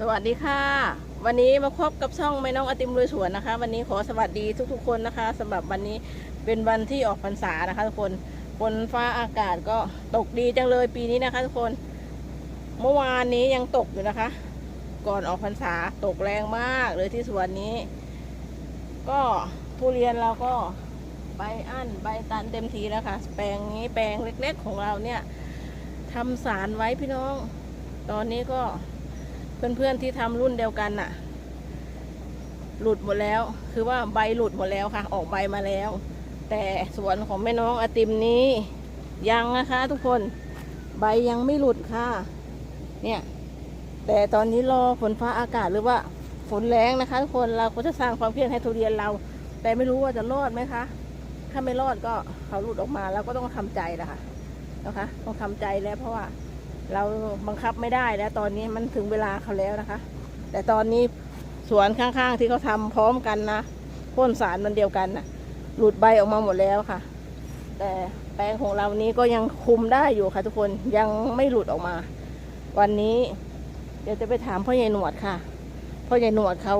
สวัสดีค่ะ วันนี้มาพบกับช่องแม่น้องอติมลุยสวนนะคะ วันนี้ขอสวัสดีทุกๆคนนะคะสำหรับวันนี้เป็นวันที่ออกพรรษานะคะทุกคนฝนฟ้าอากาศก็ตกดีจังเลยปีนี้นะคะ ทุกคนเมื่อวานนี้ยังตกอยู่นะคะ ก่อนออกพรรษาตกแรงมากเลยที่สวนนี้ ก็ทุเรียนเราก็ใบอั้นใบตันเต็มทีแล้วค่ะ แปลงนี้แปลงเล็ก ๆ ของเราเนี่ยทำสารไว้พี่น้อง ตอนนี้ก็ เพื่อนๆที่ทำรุ่นเดียวกันน่ะ หลุดหมดแล้ว คือว่าใบหลุดหมดแล้วค่ะ ออกใบมาแล้ว แต่สวนของแม่น้องอติมนี้ยังนะคะทุกคนใบยังไม่หลุดค่ะ เนี่ย แต่ตอนนี้รอฝนฟ้าอากาศหรือว่าฝนแรงนะคะ ทุกคนเราก็จะสร้างความเพียรให้ทุเรียนเรา แต่ไม่รู้ว่าจะรอดไหมคะ ถ้าไม่รอดก็เขาหลุดออกมาเราก็ต้องทำใจนะคะนะคะ ต้องทำใจแล้วเพราะว่า เราบังคับไม่ได้แล้วตอนนี้มันถึงเวลาเขาแล้วนะคะ แต่ตอนนี้สวนข้างๆที่เขาทำพร้อมกันนะพ่นสารมันเดียวกันนะหลุดใบออกมาหมดแล้วค่ะ แต่แปลงของเรานี้ก็ยังคุมได้อยู่ค่ะ ทุกคนยังไม่หลุดออกมา วันนี้เดี๋ยวจะไปถามพ่อใหญ่หนวดค่ะพ่อใหญ่หนวดเขา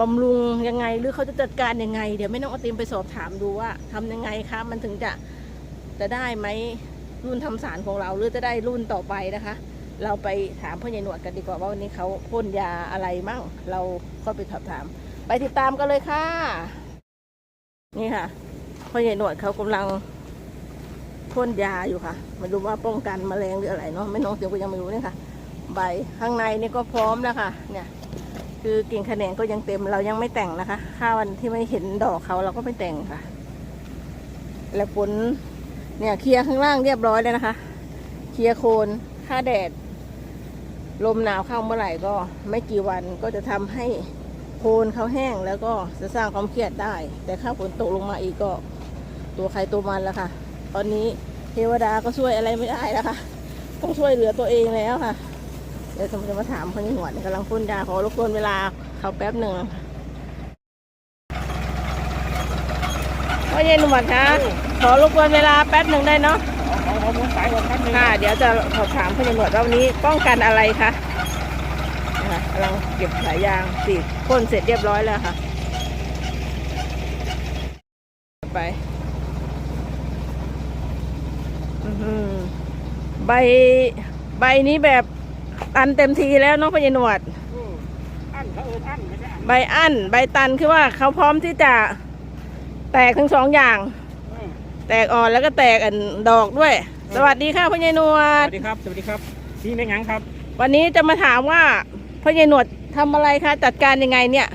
บำรุงยังไงหรือเขาจะจัดการยังไง เดี๋ยวไม่ต้องเอาติมไปสอบถามดูว่าทำยังไงคะมันถึงจะจะได้ไหม รุ่นทำสารของเราหรือจะได้รุ่นต่อไปนะคะ เราไปถามพ่อใหญ่หนวดกันดีกว่าว่าวันนี้เขาพ่นยาอะไรมั่ง เราค่อยไปสอบถาม ไปติดตามกันเลยค่ะ นี่ค่ะพ่อใหญ่หนวดเขากำลังพ่นยาอยู่ค่ะมาดูว่าป้องกันแมลงหรืออะไรเนาะไม่น้องเสียวก็ยังไม่รู้เนี่ยค่ะ ใบข้างในนี่ก็พร้อมแล้วค่ะ เนี่ย คือกิ่งแขนงก็ยังเต็มเรายังไม่แต่งนะคะถ้าวันที่ไม่เห็นดอกเขาเราก็ไม่แต่งค่ะ แล้วฝน เนี่ยเคลียร์ข้างล่างเรียบร้อยแล้วนะคะ เคลียร์โคนถ้าแดด ลมหนาวเข้าเมื่อไหร่ก็ไม่กี่วันก็จะทำให้โคนเขาแห้งแล้วก็จะสร้างความเครียดได้ แต่ถ้าฝนตกลงมาอีกก็ ตัวใครตัวมันแล้วค่ะ ตอนนี้เทวดาก็ช่วยอะไรไม่ได้แล้วค่ะ ต้องช่วยเหลือตัวเองแล้วค่ะ เดี๋ยวจะมาถามคนนี้หนวดกำลังพ่นยาขอรบกวนเวลาเขาแป๊บหนึ่ง พ่อเย็นหนวดคะขอรบกวนเวลาแป๊บหนึ่งได้เนาะเอาเอาหมุนสายก่อนแป๊บนึงค่ะเดี๋ยวจะสอบถามคุณตำรวจว่าวันนี้ป้องกันอะไรคะนะคะกำลังเก็บสายยางสีดพ่นเสร็จเรียบร้อยแล้วค่ะ ไปอื้อหือใบใบนี้แบบตันเต็มทีแล้วเน้องพยนวดอืมอันเขาเอออันไม่ใช่อันใบอั้นใบตันคือว่าเขาพร้อมที่จะ แตกทั้งสองอย่างอืมแตกอ่อนแล้วก็แตกอันดอกด้วย สวัสดีค่ะพญนวสด วัสดีครับ สวัสดีครับพี่แม่งังครับวันนี้จะมาถามว่าพญหนวดทำอะไรคะจัดการยังไงเนี่ย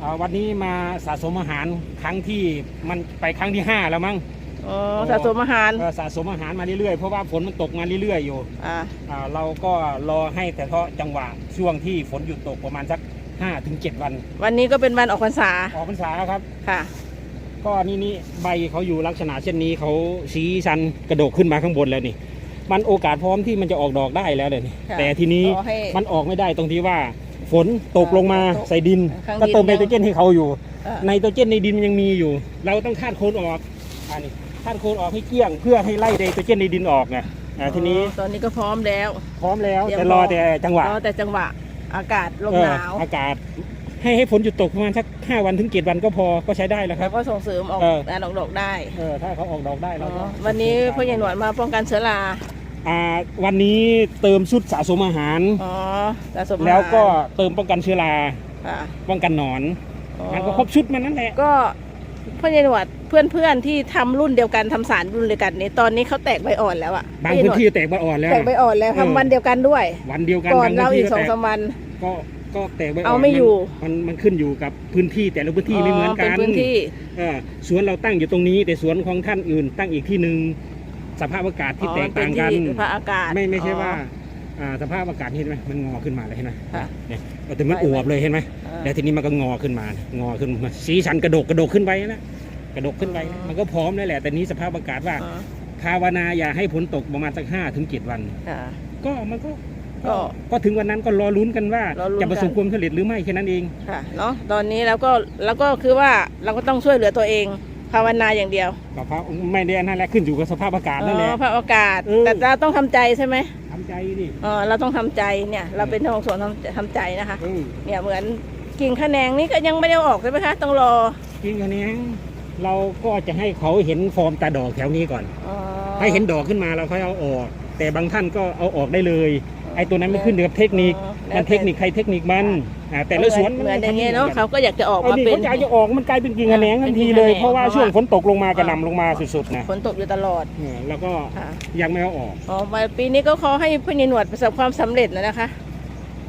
อ่าวันนี้มาสะสมอาหารครั้งที่มันไปครั้งที่ห้าแล้วมั้งอ๋อสะสมอาหารก็สะสมอาหารมาเรื่อยๆ เพราะว่าฝนมันตกมาเรื่อยๆอยู่อ่าอ่าเราก็รอให้แต่เพาะจังหวะช่วงที่ฝนหยุดตกประมาณสัก5ถึง7วัน วันนี้ก็เป็นวันออกพรรษาออกพรรษาแล้วครับ ค่ะ ก็นี่นี่ใบเขาอยู่ลักษณะเช่นนี้เขาสีชันกระโดดขึ้นมาข้างบนแล้วนี่ มันโอกาสพร้อมที่มันจะออกดอกได้แล้วเลยนี่ค่ะแต่ทีนี้รอให้มันออกไม่ได้ตรงที่ว่า ฝนตกลงมาตกใส่ดิน ข้างก็ดินเติมไนยังโตรเจนให้เขาอยู่ เอ่อไนโตรเจนในดินยังมีอยู่ เราต้องคาดโคนออกอันนี้คาดโคนออกให้เกลี้ยง เพื่อให้ไล่ไนโตรเจนในดินออกไงอ่าทีนี้อ๋อตอนนี้ก็พร้อมแล้ว พร้อมแล้วเตรียมแต่รอพร้อมแต่จังหวะ รอแต่จังหวะอากาศลมเออหนาว อากาศ ให้ให้ฝนหยุดตกประมาณสักห้าวันถึงเจ็ดวันก็พอก็ใช้ได้แล้วคแล้รัวบก็ส่งเสริมออกเอองานออกดอกได้เออถ้าเขาออกดอกได้อ๋เราอก็วันนี้พ่อใหญ่หนวดมาป้องกันเชื้อราอ่าวันนี้เติมชุดสะสมอาหาร อ๋อสะสมอาหารแล้วก็เติมป้องกันเชื้อราค่ะป้องกันหนอนอ๋อมันก็ครบชุดมันนั่นแหละ ก็พ่อใหญ่หนวดเพื่อนๆที่ทำรุ่นเดียวกันทำสารรุ่นเดียวกันนี่ตอนนี้เขาแตกใบอ่อนแล้วอะบางพื้นที่แตกใบอ่อนแล้ว แตกใบอ่อนแล้วเออ ทำวันเดียวกันด้วย วันเดียวกันก่อนบงเราพื้อีกที่สองแตสามวัน ก็ ก็แตกใบอ่อนเอาไม่อยู่ มันมันขึ้นอยู่กับพื้นที่แต่ละพื้นที่ไม่เหมือนกัเป็นนพื้นที่ เออสวนเราตั้งอยู่ตรงนี้ แต่สวนของท่านอื่น ตั้งอีกที่หนึ่งสภาพอากาศที่อ๋อแตกต่างกันเป็ที่สภาพอากาศไม่ไม่ใช่ว่าอ๋ออ่าสภาพอากาศเห็นไหมมันงอขึ้นมาเลยเห็นไหมค่ะ เนี่ยแต่มันอวบเลยเห็นไหมเออ แล้วทีนี้มันก็งอขึ้นมางอขึ้นมาสีชันกระโดกกระโดกขึ้นไปนะกระโดกขึ้นไปนะอ๋อ มันก็พร้อมแล้วแหละแต่นี้สภาพอากาศว่า อ๋อภาวนาอย่าให้ฝนตกประมาณสักห้าถึงเจ็ดวัน ค่ะ ก็มันก็ ก็ก็ถึงวันนั้นก็รอลุ้นกันว่ารอลุ้นจะประสบกันความสำเร็จหรือไม่แค่นั้นเองค่ะเนาะตอนนี้แล้วก็แล้วก็คือว่าเราก็ต้องช่วยเหลือตัวเองภาวนาอย่างเดียวก็เพราะไม่ได้นั่นแหละขึ้นอยู่กับสภาพอากาศนั่นแหละอ๋อภาพอากาศเออแต่เราต้องทำใจใช่ไหมทำใจดิเออเราต้องทำใจเนี่ย เราเป็นเจ้าของสวนทำทำใจนะคะเออเนี่ยเหมือนกิ่งขะแนงนี่ก็ยังไม่ได้เอาออกใช่ไหมคะต้องรอจริงอันนี้เราก็จะให้เขาเห็นฟอร์มตาดอกแถวนี้ก่อนอ๋อให้เห็นดอกขึ้นมาเราค่อยเอาออก แต่บางท่านก็เอาออกได้เลยไอ้ตัวนั้นไม่ขึ้นอยู่กับเทคนิค อ๋อแล้วมันเทคนิคใครเทคนิคมันอ่าแต่ละสวนเหมือนอย่างเงี้ยเนาะเขาก็อยากจะออกเอามาดิเป็น เขาจะเอาจะออกมันกลายเป็นกิ่งคะแนงทันทีเลยเพราะว่า ช่วงฝนตกลงมากระหน่ำลงมาสุดๆนะฝนตกอยู่ตลอดเออแล้วก็ค่ะยังไม่เอาออก อ๋อปีนี้ก็ขอให้พี่หนวดประสบความสำเร็จนะนะคะ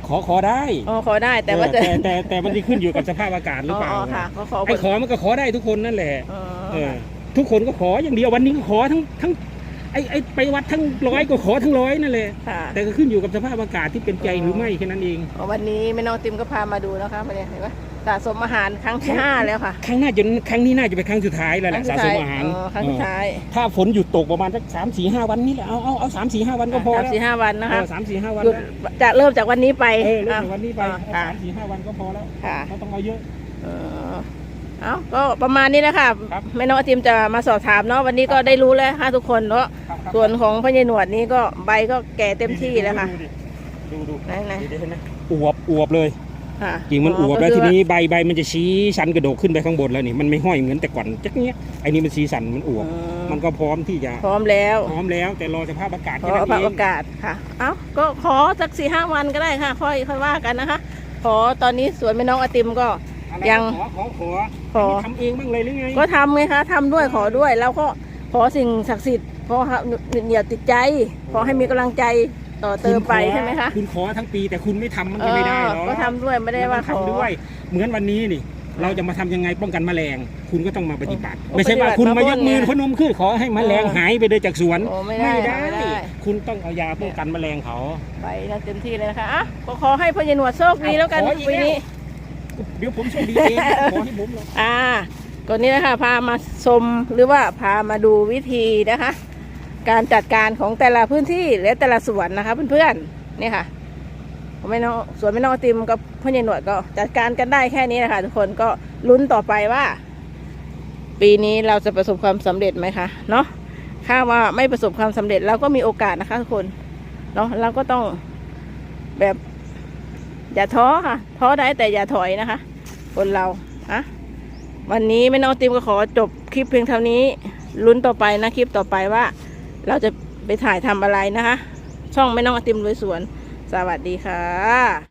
ขอขอได้อ๋อขอได้แต่ว่าเอจะอแต่แต่แต่มันจะขึ้นอยู่กับสภาพอากาศหรือเปล่าอ๋อค่ะก็ขอไอ้ขอมันก็ขอได้ทุกคนนั่นแหละอ๋อเออ ทุกคนก็ขออย่างเดียววันนี้ก็ขอทั้งทั้ง ไอ้ไอ้ไปวัดทั้งร้อยก็ขอทั้งร้อยนั่นแหละค่ะ แต่ก็ขึ้นอยู่กับสภาพอากาศที่เป็นใจหรือไม่แค่นั้นเอง อ๋อวันนี้แม่น้องติมก็พามาดูนะคะมาเนี่ยเห็นไหมสะสมอาหารครั้งที่ห้าแล้วค่ะครั้งหน้าจนครั้งนี้น่าจะเป็นครั้งสุดท้ายแล้วแหละสะสมอาหารอ๋อครั้งสุดท้ายเออถ้าฝนหยุดตกประมาณสักสามสี่ห้าวันนี่แหละเอาเอาเอาสามสี่ห้าวันก็พอสามแล้วสี่ห้าวันนะคะเออสามสี่ห้าวันหยุดแล้วจะเริ่มจากวันนี้ไปเออเริ่มจากวันนี้ไปอะเอาค่ะสามสี่ห้าวันก็พอแล้วค่ะไม่ต้องเอาเยอะ เออ เอาก็ประมาณนี้นะคะครับแม่น้องติมจะมาสอบถามเนาะวันนี้ก็ได้รู้แล้วค่ะทุกคนเนาะครับครับ ส่วนของพญาหนวดนี้ก็ใบก็แก่เต็มที่แล้วค่ะ ดูดูไหนไหน ดูดิเห็นไหมอวบอวบเลยค่ะกิ่งมันอวบแล้วก็ทีคือนี้ใบใบมันจะชี้ชันกระโดดขึ้นไปข้างบนแล้วนี่มันไม่ห้อยเหมือนแต่ก่อนจักเนี้ยไอ้นี่มันสีสันมันอวบอืมมันก็พร้อมที่จะพร้อมแล้วพร้อมแล้วแต่รอสภาพอากาศขแค่อนั้นพระเอโองกาสค่ะ เอ้าก็ขอสักสี่ห้าวันก็ได้ค่ะ ค่อยค่อยว่ากันนะคะ ขอตอนนี้สวนแม่น้องไอติมก็อะไร ยัง ขอขอขอขอนนี้ทำเองบ้างเลยหรือไงก็ทำไงคะทำด้วยขอด้วยแล้วก็ขอสิ่งศักดิ์สิทธิ์ขอให้เหนียวติดใจ ขอให้มีกำลังใจต่อเติมไปใช่ไหมคะคุณขอทั้งปีแต่คุณไม่ทำมันก็ไม่ได้หรอกเออก็ทำด้วยไม่ได้ว่ามันขต้อองทำด้วย เหมือนวันนี้นี่ เราจะมาทำยังไงป้องกันแมลง คุณก็ต้องมาปฏิบัติ โอ้ไม่ใช่ว่าปฏิบัติคุณมายกมือมาพ่นไงพนมขึ้นขอให้แมลงเออหายไปเลยจากสวนโอ้ไม่ได้ไม่ได้ คุณต้องเอายาป้องกันแมลงเขา ไปนะเต็มที่เลยนะคะอะก็ขอให้พญาหนวดโชคดีแล้วกันขออีกปีนี้ เดี๋ยวผมโชคดีเองขอให้ผมเลยอ่าก็นี้นะคะพามาชมหรือว่าพามาดูวิธีนะคะ การจัดการของแต่ละพื้นที่และแต่ละสวนนะคะ เพื่อนๆนี่ค่ะไม่น้องสวนไม่น้องติมกับพ่อใหญ่หนวดก็จัดการกันได้แค่นี้นะคะทุกคนก็ลุ้นต่อไปว่า ปีนี้เราจะประสบความสำเร็จไหมคะเนาะถ้าว่าไม่ประสบความสำเร็จเราก็มีโอกาสนะคะทุกคนเนาะเราก็ต้องแบบ อย่าท้อค่ะ ท้อได้แต่อย่าถอยนะคะ คนเราอะวันนี้แม่น้องติมก็ขอจบคลิปเพียงเท่านี้ลุ้นต่อไปนะคลิปต่อไปว่า เราจะไปถ่ายทำอะไรนะคะ ช่องแม่น้องติมรวยสวน สวัสดีค่ะ